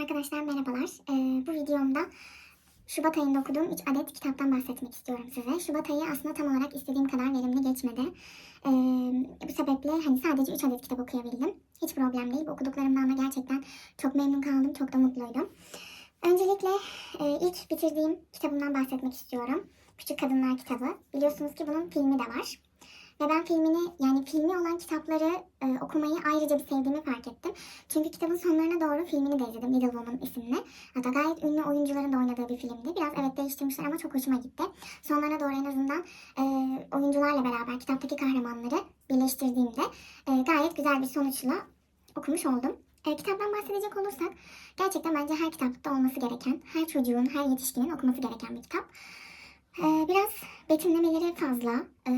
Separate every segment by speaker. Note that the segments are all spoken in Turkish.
Speaker 1: Arkadaşlar merhabalar. Ee, bu videomda Şubat ayında okuduğum 3 adet kitaptan bahsetmek istiyorum size. Şubat ayı aslında tam olarak istediğim kadar verimli geçmedi. Ee, bu sebeple hani sadece 3 adet kitap okuyabildim. Hiç problem değil. Bu okuduklarımdan da gerçekten çok memnun kaldım. Çok da mutluydum. Öncelikle e, ilk bitirdiğim kitabımdan bahsetmek istiyorum. Küçük Kadınlar kitabı. Biliyorsunuz ki bunun filmi de var. Ve ben filmini yani filmi olan kitapları e, okumayı ayrıca bir sevdiğimi fark ettim. Çünkü kitabın sonlarına doğru filmini de izledim Little Woman isimli. Hatta gayet ünlü oyuncuların da oynadığı bir filmdi. Biraz evet değiştirmişler ama çok hoşuma gitti. Sonlarına doğru en azından e, oyuncularla beraber kitaptaki kahramanları birleştirdiğimde e, gayet güzel bir sonuçla okumuş oldum. E, kitaptan bahsedecek olursak gerçekten bence her kitapta olması gereken, her çocuğun, her yetişkinin okuması gereken bir kitap. E, biraz betimlemeleri fazla. E,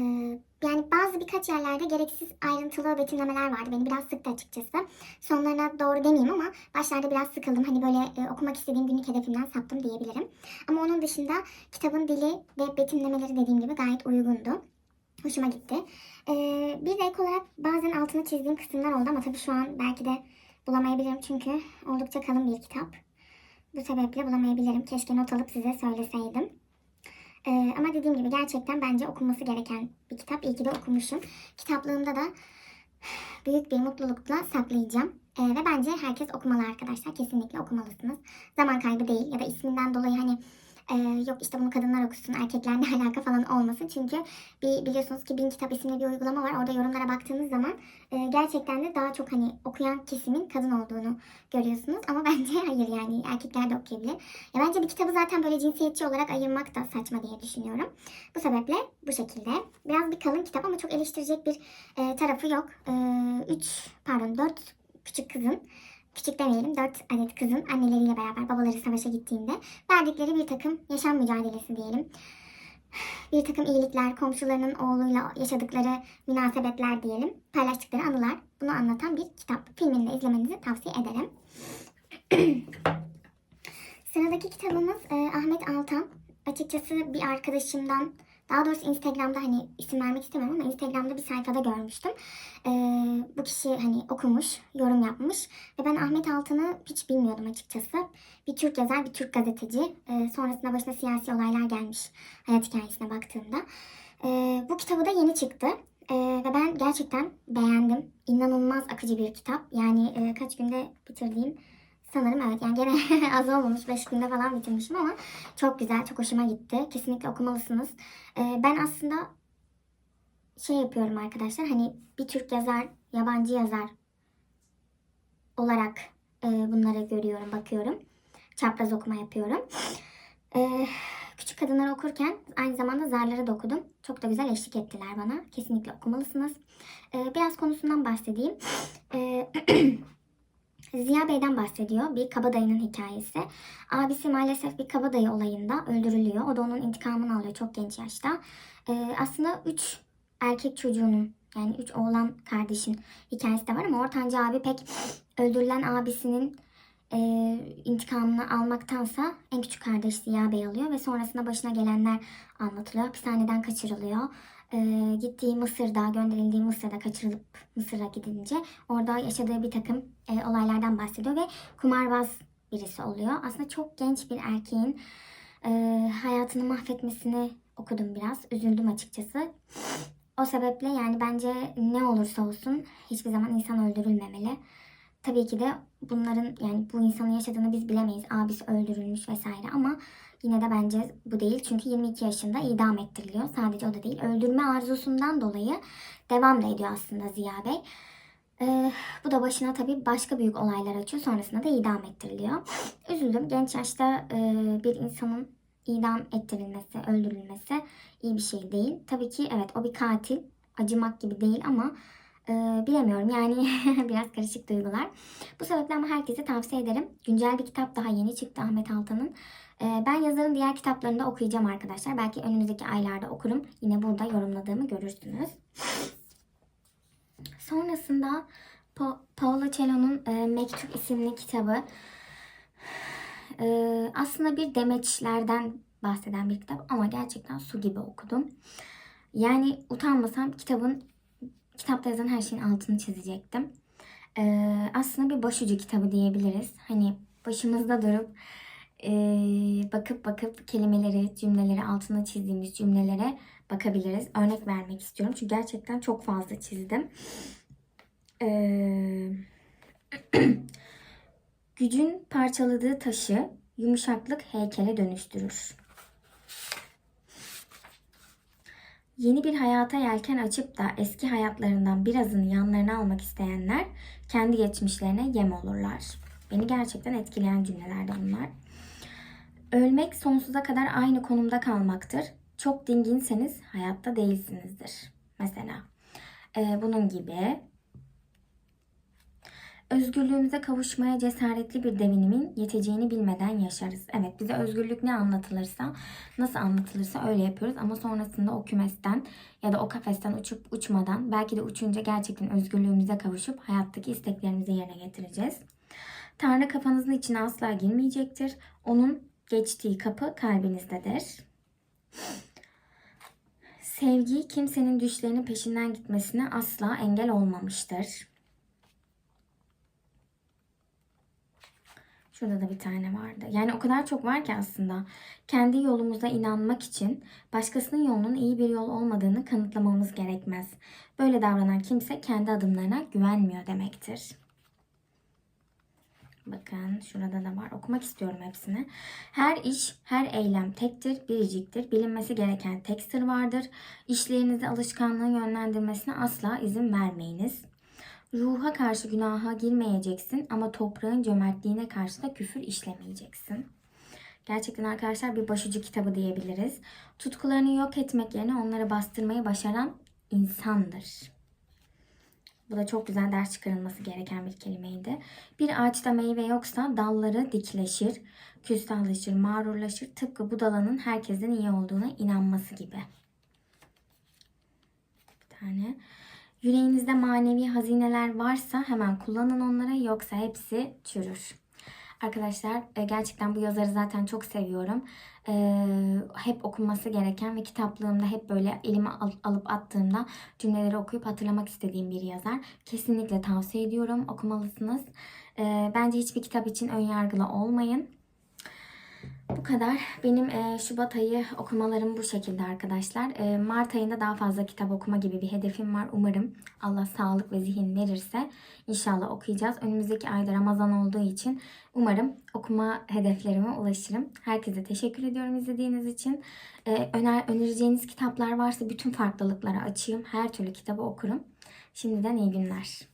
Speaker 1: yani bazı birkaç yerlerde gereksiz ayrıntılı betimlemeler vardı. Beni biraz sıktı açıkçası. Sonlarına doğru demeyeyim ama başlarda biraz sıkıldım. Hani böyle e, okumak istediğim günlük hedefimden saptım diyebilirim. Ama onun dışında kitabın dili ve betimlemeleri dediğim gibi gayet uygundu. Hoşuma gitti. Ee, bir de ek olarak bazen altını çizdiğim kısımlar oldu ama tabii şu an belki de bulamayabilirim çünkü oldukça kalın bir kitap. Bu sebeple bulamayabilirim. Keşke not alıp size söyleseydim. Ee, ama dediğim gibi gerçekten bence okunması gereken bir kitap. İyi ki de okumuşum. Kitaplığımda da büyük bir mutlulukla saklayacağım. Ee, ve bence herkes okumalı arkadaşlar. Kesinlikle okumalısınız. Zaman kaybı değil ya da isminden dolayı hani e, yok işte bunu kadınlar okusun, erkeklerle alaka falan olmasın. Çünkü bir biliyorsunuz ki Bin Kitap isimli bir uygulama var. Orada yorumlara baktığınız zaman e, gerçekten de daha çok hani okuyan kesimin kadın olduğunu görüyorsunuz. Ama bence hayır yani erkekler de okuyabilir. Ya bence bir kitabı zaten böyle cinsiyetçi olarak ayırmak da saçma diye düşünüyorum. Bu sebeple bu şekilde. Biraz bir kalın kitap ama çok eleştirecek bir e, tarafı yok. 3 pardon 4 küçük kızın küçük demeyelim 4 adet kızın anneleriyle beraber babaları savaşa gittiğinde verdikleri bir takım yaşam mücadelesi diyelim. Bir takım iyilikler, komşularının oğluyla yaşadıkları münasebetler diyelim, paylaştıkları anılar bunu anlatan bir kitap. Filmini de izlemenizi tavsiye ederim. Sıradaki kitabımız e, Ahmet Altan. Açıkçası bir arkadaşımdan daha doğrusu Instagram'da hani isim vermek istemiyorum ama Instagram'da bir sayfada görmüştüm. Ee, bu kişi hani okumuş, yorum yapmış ve ben Ahmet Altan'ı hiç bilmiyordum açıkçası. Bir Türk yazar, bir Türk gazeteci. Ee, sonrasında başına siyasi olaylar gelmiş hayat hikayesine baktığımda. Ee, bu kitabı da yeni çıktı. Ee, ve ben gerçekten beğendim. İnanılmaz akıcı bir kitap. Yani e, kaç günde bitirdiğim Sanırım evet yani gene az olmamış 5 günde falan bitirmişim ama çok güzel çok hoşuma gitti. Kesinlikle okumalısınız. Ee, ben aslında şey yapıyorum arkadaşlar hani bir Türk yazar yabancı yazar olarak e, bunları görüyorum bakıyorum. Çapraz okuma yapıyorum. Ee, küçük kadınları okurken aynı zamanda zarları da okudum. Çok da güzel eşlik ettiler bana. Kesinlikle okumalısınız. Ee, biraz konusundan bahsedeyim. Ee, Ziya Bey'den bahsediyor. Bir kabadayının hikayesi. Abisi maalesef bir kabadayı olayında öldürülüyor. O da onun intikamını alıyor çok genç yaşta. Ee, aslında üç erkek çocuğunun yani üç oğlan kardeşin hikayesi de var ama ortanca abi pek öldürülen abisinin e, intikamını almaktansa en küçük kardeş Ziya Bey alıyor ve sonrasında başına gelenler anlatılıyor. Hapishaneden kaçırılıyor e, gittiği Mısır'da, gönderildiği Mısır'da kaçırılıp Mısır'a gidince orada yaşadığı bir takım e, olaylardan bahsediyor ve kumarbaz birisi oluyor. Aslında çok genç bir erkeğin e, hayatını mahvetmesini okudum biraz. Üzüldüm açıkçası. O sebeple yani bence ne olursa olsun hiçbir zaman insan öldürülmemeli. Tabii ki de bunların yani bu insanın yaşadığını biz bilemeyiz. Abisi öldürülmüş vesaire ama Yine de bence bu değil çünkü 22 yaşında idam ettiriliyor. Sadece o da değil. Öldürme arzusundan dolayı devam da ediyor aslında Ziya Bey. Ee, bu da başına tabii başka büyük olaylar açıyor. Sonrasında da idam ettiriliyor. Üzüldüm. Genç yaşta e, bir insanın idam ettirilmesi, öldürülmesi iyi bir şey değil. Tabii ki evet o bir katil. Acımak gibi değil ama e, bilemiyorum yani biraz karışık duygular. Bu sebeple ama herkese tavsiye ederim. Güncel bir kitap daha yeni çıktı Ahmet Altan'ın. Ee, ben yazarın diğer kitaplarını da okuyacağım arkadaşlar. Belki önümüzdeki aylarda okurum. Yine burada yorumladığımı görürsünüz. Sonrasında pa Paolo Cello'nun e, Mektup isimli kitabı. E, aslında bir demeçlerden bahseden bir kitap ama gerçekten su gibi okudum. Yani utanmasam kitabın kitapta yazan her şeyin altını çizecektim. E, aslında bir başucu kitabı diyebiliriz. Hani
Speaker 2: başımızda durup eee, bakıp bakıp kelimeleri, cümleleri, altına çizdiğimiz cümlelere bakabiliriz. Örnek vermek istiyorum çünkü gerçekten çok fazla çizdim. Eee, gücün parçaladığı taşı yumuşaklık heykele dönüştürür. Yeni bir hayata yelken açıp da eski hayatlarından birazını yanlarına almak isteyenler kendi geçmişlerine yem olurlar. Beni gerçekten etkileyen cümlelerde bunlar. Ölmek sonsuza kadar aynı konumda kalmaktır. Çok dinginseniz hayatta değilsinizdir. Mesela Ee, bunun gibi Özgürlüğümüze kavuşmaya cesaretli bir devinimin yeteceğini bilmeden yaşarız. Evet bize özgürlük ne anlatılırsa, nasıl anlatılırsa öyle yapıyoruz. Ama sonrasında o kümesten ya da o kafesten uçup uçmadan belki de uçunca gerçekten özgürlüğümüze kavuşup hayattaki isteklerimizi yerine getireceğiz. Tanrı kafanızın içine asla girmeyecektir. Onun geçtiği kapı kalbinizdedir. Sevgi kimsenin düşlerinin peşinden gitmesine asla engel olmamıştır. Şurada da bir tane vardı. Yani o kadar çok var ki aslında. Kendi yolumuza inanmak için başkasının yolunun iyi bir yol olmadığını kanıtlamamız gerekmez. Böyle davranan kimse kendi adımlarına güvenmiyor demektir. Bakın şurada da var. Okumak istiyorum hepsini. Her iş, her eylem tektir, biriciktir. Bilinmesi gereken tek sır vardır. İşlerinizi alışkanlığın yönlendirmesine asla izin vermeyiniz. Ruha karşı günaha girmeyeceksin ama toprağın cömertliğine karşı da küfür işlemeyeceksin. Gerçekten arkadaşlar bir başucu kitabı diyebiliriz. Tutkularını yok etmek yerine onları bastırmayı başaran insandır. Bu da çok güzel ders çıkarılması gereken bir kelimeydi. Bir ağaçta meyve yoksa dalları dikleşir, küstahlaşır, mağrurlaşır. Tıpkı bu dalanın herkesten iyi olduğuna inanması gibi. Bir tane. Yüreğinizde manevi hazineler varsa hemen kullanın onları yoksa hepsi çürür. Arkadaşlar e, gerçekten bu yazarı zaten çok seviyorum. E, hep okunması gereken ve kitaplığımda hep böyle elime al- alıp attığımda cümleleri okuyup hatırlamak istediğim bir yazar. Kesinlikle tavsiye ediyorum. Okumalısınız. E, Bence hiçbir kitap için önyargılı olmayın. Bu kadar. Benim e, Şubat ayı okumalarım bu şekilde arkadaşlar. E, Mart ayında daha fazla kitap okuma gibi bir hedefim var. Umarım Allah sağlık ve zihin verirse inşallah okuyacağız. Önümüzdeki ayda Ramazan olduğu için umarım okuma hedeflerime ulaşırım. Herkese teşekkür ediyorum izlediğiniz için. E, öner, önereceğiniz kitaplar varsa bütün farklılıklara açayım. Her türlü kitabı okurum. Şimdiden iyi günler.